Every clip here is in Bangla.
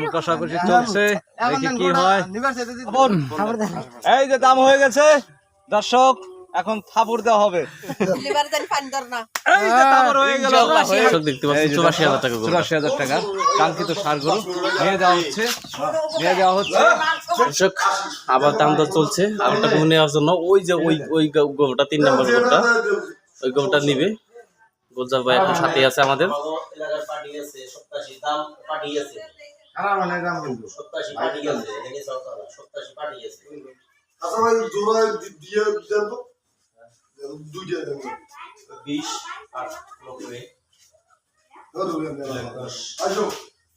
দাম কষাকষি চলছে দেখি কি হয়। এই যে দাম হয়ে গেছে। দর্শক এখন থাপুর দেওয়া হবে। হয়ে চুরাশি হাজার টাকা করে চুরাশি কাঙ্ক্ষিত সার নিয়ে দেওয়া হচ্ছে। নিয়ে দেওয়া হচ্ছে। দর্শক আবার দাম দর চলছে। গরু নেওয়ার জন্য ওই যে ওই ওই গরুটা তিন নম্বর গরুটা ওই গরুটা নিবে। গোলজার ভাই এখন সাথে আছে আমাদের। পার্টি আছে সপ্তাশি দাম আছে সপ্তাশি পার্টি আছে এনে সরকার সপ্তাশি পার্টি আছে আচ্ছা ভাই জোড়া দিয়ে দেন তো। দুইটা দেন বিশ আর নব্বই। আসো।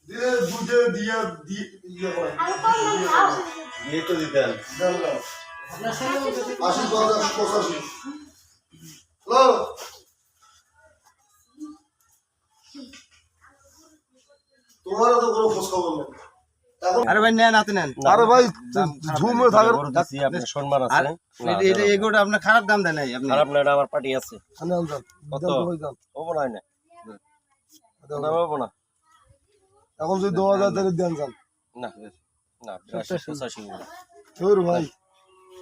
দিয়ে দিয়ে দিয়ে ইয়ে দিয়ে তো দিতেন। আশি পঞ্চাশ পঁচাশি। হ্যালো। তোমারও তো কোনো খোঁজ খবর নেই আরে ভাই নেন হাতে নেন। আরে ভাই ঝুম থাকেন। আপনার সম্মান আর এটা- এটা এগুলো খারাপ দাম দেয় আপনি। খারাপ না আমার পার্টি আছে। কত? দেন তো ভাই দেন হব না না দেন। না। এখন যদি দু হাজার টাকা দেন যান না না বিরাশি, পঁচাশি ভাই।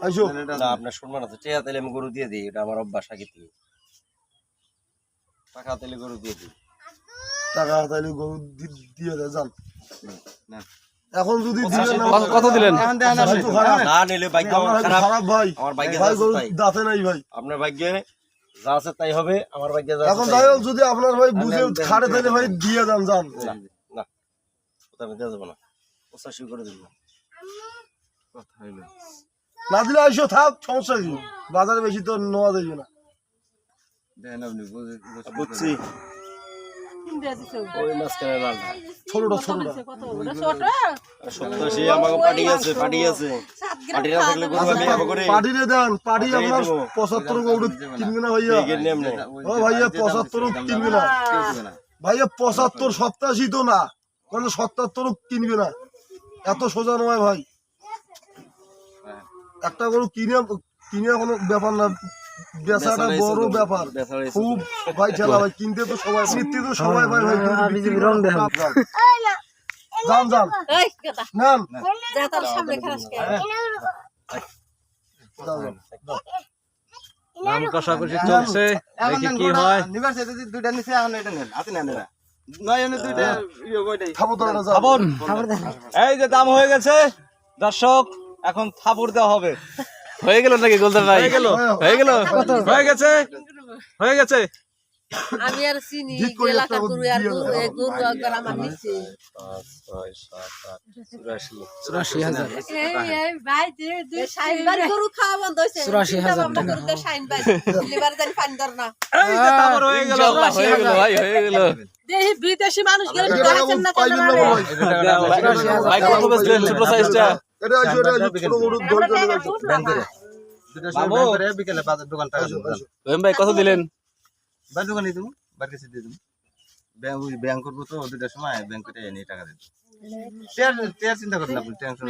আইসো। না আপনার সম্মান আছে। টেয়া তেলে আমি গরু দিয়ে দিই এটা আমার অভ্যাস আগে থেকে। টাকা তেলে গরু দিয়ে দিই। টাকা তাইলে গরু দিয়ে দেয় যান। এখন যদি কত- কত দিলেন? না নিলে ভাগ্য আমার আমার হাতে খারাপ। খারাপ ভাই। আমার ভাগ্যে ভাই যা আছে গরু তাই। দাঁতে নাই ভাই। আপনার ভাগ্যে যা আছে তাই হবে আমার ভাগ্যে যা এখন যাই হোক যদি আপনার ভাই বুঝে খাড়ে তাইলে ভাই দিয়ে যান। যান না না ওটা আমি দেওয়া যাব না। পঁচাশি করে দিব। না দিলে আইসো থাক সমস্যা কি? বাজারে বেশি তো নেওয়া যাবে না। বুঝছি। ওই মাঝখানে লালটা ছোটটা ছোটটা। কত ওটা ছোট সপ্তাশি আমাকে পার্টি আছে পার্টি আছে। সাত না থাকলে গরু আমি আবার করে। পাটিরে দেন পাটি আপনার দেবো। পঁচাত্তর গৌড় কিনবে না ভাইয়া। ও কিনবে না। ভাইয়া তো না। মানে সত্তর কিনবে না। এত সোজা নয় ভাই। একটা গরু কিনে কিনে কোনো ব্যাপার না। বেচাটা বড় ব্যাপার। খুব ভাই ভাই কিনতে তো সবাই নিতে তো সবাই ভাই ভাই কিন্তু বিক্রি করা টাফ ভাই। যান যান। এই কথা। নেন। যা তার সামনে খারাপ কে। যান, যান। দাম কষাকষি চলছে দেখি কি হয়। খাব তো না যান খাবন এই যে দাম হয়ে গেছে। দর্শক এখন থাপুর দেওয়া হবে। হয়ে গেল নাকি গোলদার ভাই? হয়ে গেল। হয়ে গেল? হয়ে গেছে। হয়ে গেছে? আমি আর চিনি এলাকা গরু আর গরু একবার আমার নিচে। চুরাশি হাজার। গরু খাওয়া বন্ধ চুরাশি হাজার পানি ধর না। হয়ে গেল। হয়ে গেল ভাই হয়ে গেল। বিদেশি মানুষ গেলে না ভাই? কত ছোট সাইজটা এটা আইসো এটা আইসো ছোট গরু ধরে চলে যাচ্ছে বাবু বিকেলে বাজার দোকান টাকা রহিম ভাই কত দিলেন। বাড়ি দোকানে তুমি? বাড়ি কাছে দিয়ে দেবো ব্যাংক ব্যাংক করব তো দুটার সময় ব্যাংক করে এনে টাকা টেয়ার চিন্তা করেন না টেনশন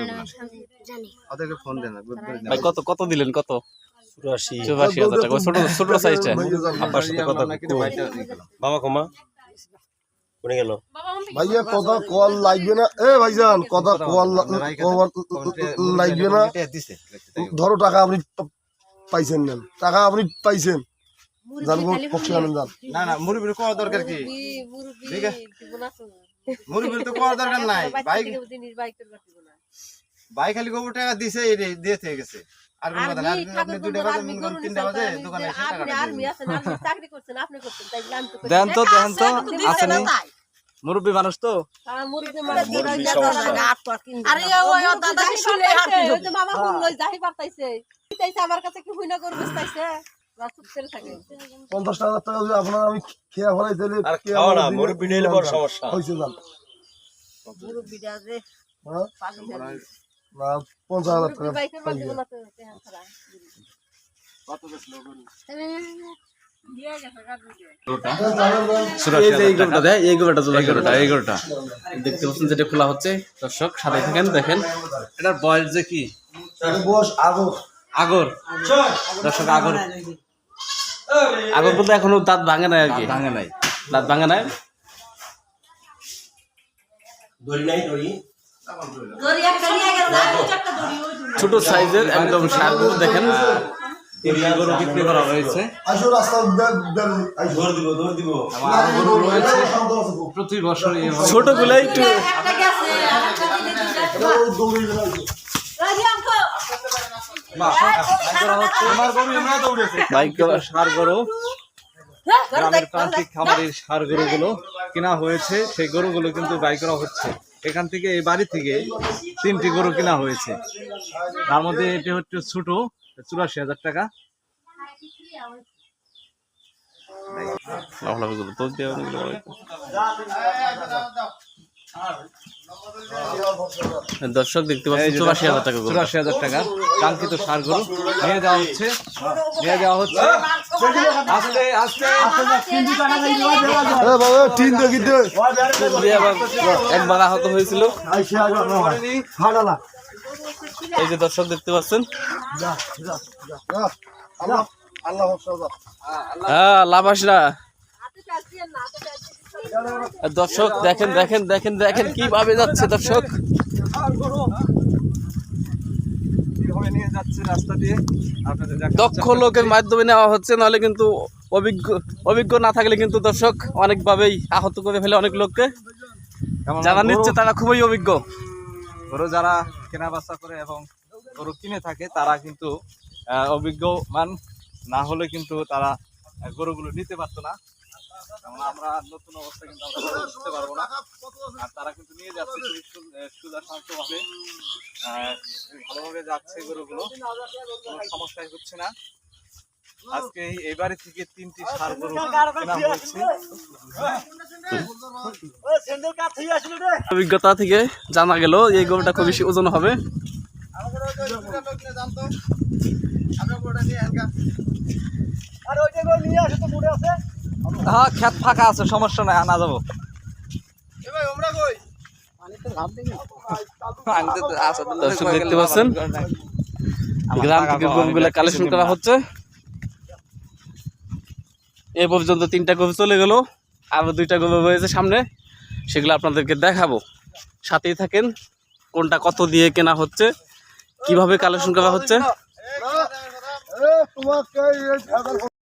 ওদেরকে ফোন দেন ভাই কত কত দিলেন কত? চুরাশি। চুরাশি হাজার টাকা। ছোট ছোট সাইজটা। আব্বার সাথে কথা বাবা কমা। কোনে গেল। ভাইয়া কথা কল লাগবে না। এ ভাইজান কথা কল লাগবে না। ধরো টাকা আপনি পাইছেন না। টাকা আপনি পাইছেন। জান পক্ষে আনেন যান না না মুরগির কোয়া দরকার কি? তো কোয়া দরকার নাই। বাইক বাইক খালি গোবর টাকা দিছে এই দিয়ে থেকে গেছে। আর কোনো কথা না আপনি- বন্ধু, বাজে তিনটা বাজে দোকানে এসে টাকা আপনি আর্মি আছেন, আপনি চাকরি করছেন, আপনি করছেন, তাই তো দেন তো দেন তো। মুরব্বী মানুষ তো। আর মুরগি মানে মুরগি আরে ও ও দাদা কি শুনে হাঁটছে ওই যে মামা কোন লই যাই পারতাইছে। তাইছে আমার কাছে কি হুইনা করে বসতাইছে রাসুত পঞ্চাশ হাজার টাকা যদি আপনার আমি খেয়া ফেলাই তাহলে আর খাওয়া না, আমার দিনে মুরব্বি নিলে বড় সমস্যা। হয়েছে যে হ্যাঁ? পঞ্চাশ হাজার টাকা দেখতে পাচ্ছেন যেটা খোলা হচ্ছে। দর্শক সাথে থাকেন দেখেন। এটার বয়স যে কি? আগর। দর্শক আগর। আগর বলতে এখনও দাঁত ভাঙে নাই আর কি। ভাঙে নাই। দাঁত ভাঙে নাই? দড়ি নাই দড়ি। ছোট সাইজের একদম সার দেখেন। গরু বিক্রি করা হয়েছে। প্রতি বছর ছোটগুলো একটু করা বাইক সার গরু। ধরো গ্রামের প্রান্তিক। খামারের সার গরুগুলো কেনা হয়েছে সেই গরুগুলো কিন্তু বাই করা হচ্ছে। এখান থেকে এই বাড়ি থেকে তিনটি গরু কেনা হয়েছে। তার মধ্যে এটি হচ্ছে ছোট চুরাশি হাজার টাকা। দর্শক দেখতে পাচ্ছেন চুরাশি হাজার টাকা চুরাশি হাজার টাকা। কাঙ্ক্ষিত সার গরু নিয়ে যাওয়া হচ্ছে। নিয়ে যাওয়া হচ্ছে আস্তে আস্তে। বাবা তিন দেখি দে। দিয়ে আবার আহত হয়েছিল। এই যে দর্শক দেখতে পাচ্ছেন। আল্লাহ আল্লাহ হাফেজ হ্যাঁ লাভাসরা। দর্শক দেখেন দেখেন দেখেন দেখেন কীভাবে যাচ্ছে দর্শক। কীভাবে নিয়ে যাচ্ছে রাস্তা দিয়ে। আপনাদের দক্ষ লোকের মাধ্যমে নেওয়া হচ্ছে নাহলে কিন্তু অভিজ্ঞ অভিজ্ঞ না থাকলে কিন্তু দর্শক অনেকভাবেই আহত করে ফেলে অনেক লোককে। যারা নিচ্ছে তারা খুবই অভিজ্ঞ। গরু যারা কেনা বেচা করে এবং গরু কিনে থাকে তারা কিন্তু অভিজ্ঞ মান না হলে কিন্তু তারা গরুগুলো নিতে পারতো না। যেমন আমরা নতুন অবস্থা কিন্তু আমরা নিতে পারব না। আর তারা কিন্তু নিয়ে যাচ্ছে খুবই সুদা শান্তভাবে ভালোভাবে যাচ্ছে গরুগুলো। কোনো সমস্যাই হচ্ছে না। আজকে এই- বাড়ি থেকে তিনটি সার গরু কেনা হয়েছে। অভিজ্ঞতা থেকে জানা গেল এই গরুটা খুব বেশি ওজন হবে। হ্যাঁ খেত ফাঁকা আছে সমস্যা নাই আনা যাব। দর্শক দেখতে পাচ্ছেন? গ্রাম থেকে গরুগুলো কালেকশন করা হচ্ছে। এ পর্যন্ত তিনটা গরু চলে গেল আরও দুইটা গরু রয়েছে সামনে। সেগুলো আপনাদেরকে দেখাবো। সাথেই থাকেন কোনটা কত দিয়ে কেনা হচ্ছে কীভাবে কালেকশন করা হচ্ছে। তোমাকে